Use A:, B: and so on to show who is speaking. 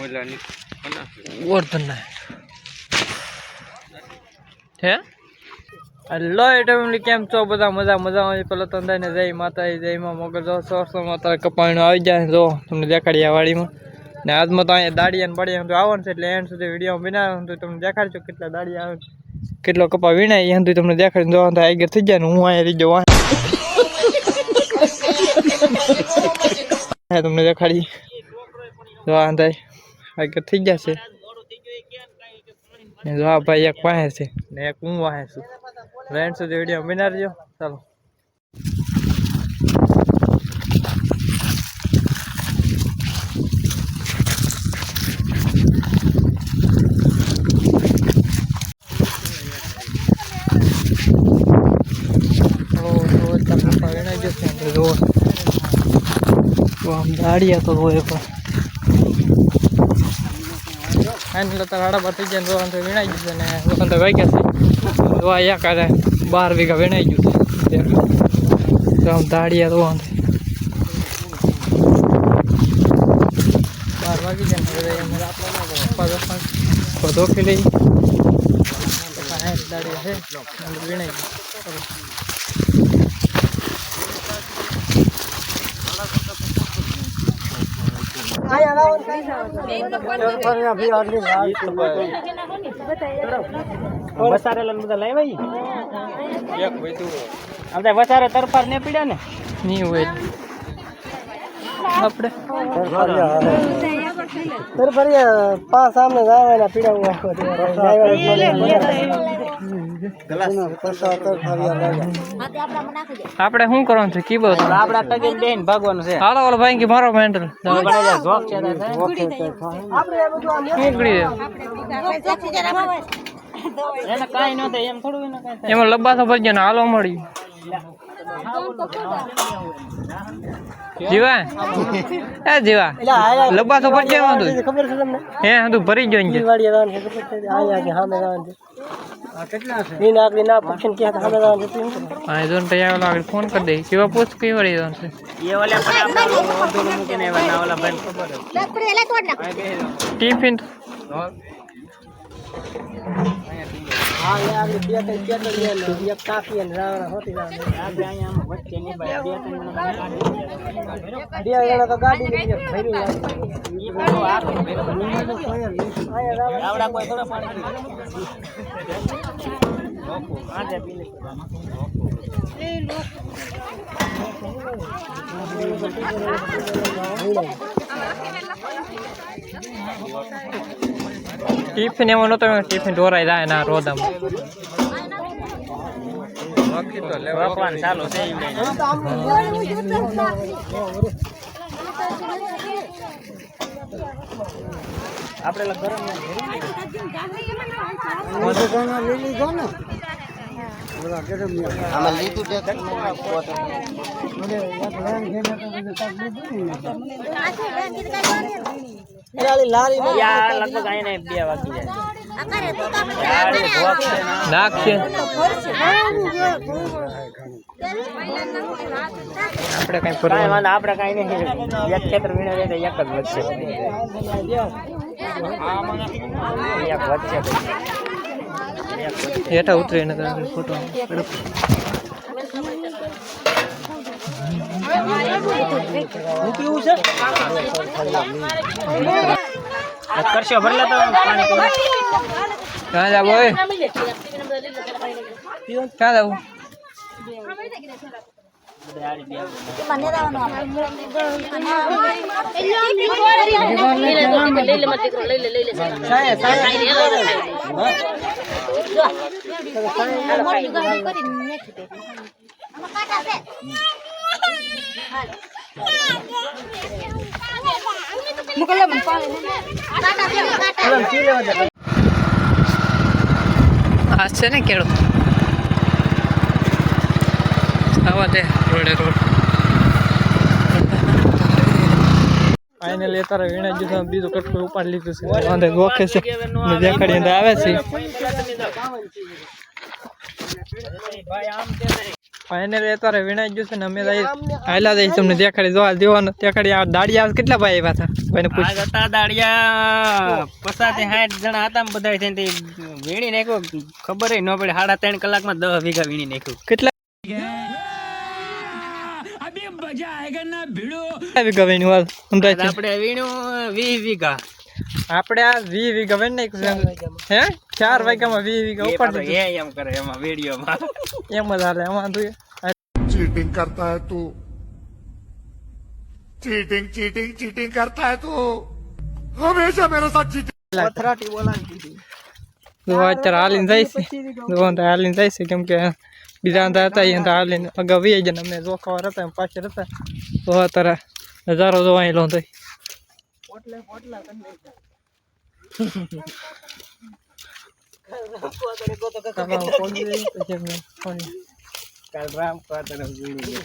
A: ઓલાની
B: વર્ધન ના હે હેલો એટલે કેમ છો? બધા મજા મજા આવે પેલો તો ને જય માતા જય માં મગર. જો સોરસો માતા કપાણું આવી જાય. જો, તમને દેખાડ્યા વાડીમાં. ને આજમાં તો અહીંયા દાડિયા ને બળિયા તો આવવાનું છે એટલે એન્ડ સુધી વીડિયો વિના તો તમને દેખાડજો કેટલા દાડિયા આવે કેટલો કપા એમ સુધી તમને દેખાડી જોવાનું તો આગળ થઈ જાય ને હું અહીંયા રીજો જાઉં તમને દેખાડી. જોવા થાય આગળ થઈ જશે ને જો ભાઈ એક વાહે છે ને એક હું વાહે છું. રેન્ટ સુધી વીડિયો બનાવજો. ચાલો. પગણા જશે અંદર જો તો આમ દાડિયા તો હોય પણ. આને તો રાડા પર થઈ જાય ને તો વીણાઈ જશે ને તો વાગ્યા છે. તો એક આરે બાર વીઘા વીણાઈ ગયું છે. તો આમ દાડિયા આમ બાર વાગી જાય ને બધા લઈ. દાડિયા છે વીણાઈ ગયું. ચલો.
A: વસારેલા બધા લાવ્યા
B: એક બધું
A: આપણે વસારે તરફાર ને પીડ્યા ને
B: નહીં હોય આપણે
A: પાસ સામે જવાના પીડા
B: આપણે શું કરવાનું છે? કીબો
A: આપડા તગે બેન ભાગવાનું છે.
B: હાલો ઓલો ભાઈ કે મારો મેન્ટલ
A: જોક છે
B: નીકળી
A: એને કાઈ ન થાય એમ થોડું
B: એમાં લબ્બા તો ભરજો ને હાલો મળી જીવા? એ જીવા? લબ્બા તો એમાં તું
A: ખબર છે તમને?
B: હે તું ભરી ગયો ને
A: વાડી જવાનું છે ખબર છે? આયા કે હામે જવાનું છે કેટલા છે? ની નાકડી ના પક્ષન કે હામે જવાનું છે
B: હા જોન ને તૈયાર આગળ ફોન કરી દે. જીવા પૂછ કઈ વાડી જવાનું છે
A: એ ઓલા પણ આપણે મૂકીને આવ્યા ના ઓલા ભાઈ ખબર
B: ટિફિન?
A: હા એ બે ત્રણ કેટડી અને એક કાફી અને રાવણા હોતી રાવણા આપણે અહીંયા આમ વચ્ચે ની ભાઈ બે ત્રણ બે જણા તો ગાડી લઈ ગયા ભર્યું લાગે ઈ બધું આખું ભર્યું આવડા કોઈ થોડા પાણી આજે પી લે.
B: ટિફિન એમાં નતો ટિફિન ઢોરાઈ જાય ના રોદમ.
A: ચાલુ છે. આપણે ગરમ આમાં લીધું છે લારી લગભગ આઈને બે વાગી જાય.
B: નાખશે આપણે કઈ
A: વાંધો આપણે કાંઈ નહીં. એક ખેતર વીણે રહે તો એક જ વધશે એક વધશે
B: હેઠા ઉતરીને આગળ ફોટો
A: પીવું છે કરશો ભરલા તો પાણી
B: ક્યાં જાવ ક્યાં જાવ આ છે ને કેળો આવા દે રોડે રોડ બીજું કટકું ઉપાડી લીધું છે. ગોખે છે. આવે છે. ફાઇનલી અત્યારે વીણાઈ ગયું છે ને અમે જઈ તમને દેખાડી જોવા દેવાનું. દેખાડી આ દાડિયા કેટલા ભાઈ આવ્યા હતા? ભાઈને પૂછ
A: હતા દાડિયા પચાસ સાઠ જણા હતા બધા થઈને વીણી નાખ્યું. ખબર ન પડે સાડા ત્રણ કલાકમાં દસ વીઘા વીણી નાખ્યું.
B: કેટલા અંદાજ
A: આજ આપણે વીણ્યું વીસ વીઘા.
B: આપણે આ વીસ વીઘા વીણ નાખ્યું હે? ચાર વાગ્યામાં વી વીઘા
A: એમ કરે એમાં વિડીયોમાં
B: એમ જ હાલે એમાં તું
C: ચીટિંગ કરતા હે તું. ચીટિંગ ચીટિંગ ચીટિંગ કરતા હે તું. હંમેશા મેરા સાથ ચીટિંગ
A: પથરાટી બોલાવી દીધી.
B: તો અત્યારે હાલીને જાય છે. દુકાન જાય છે કેમ બીજા હતા અગાઉ વી જઈને અમે જોખાવાર હતા પાછળ હતા. તો અત્યારે
A: હજારો જોવાયેલો કાલ રામ પાતર વીણી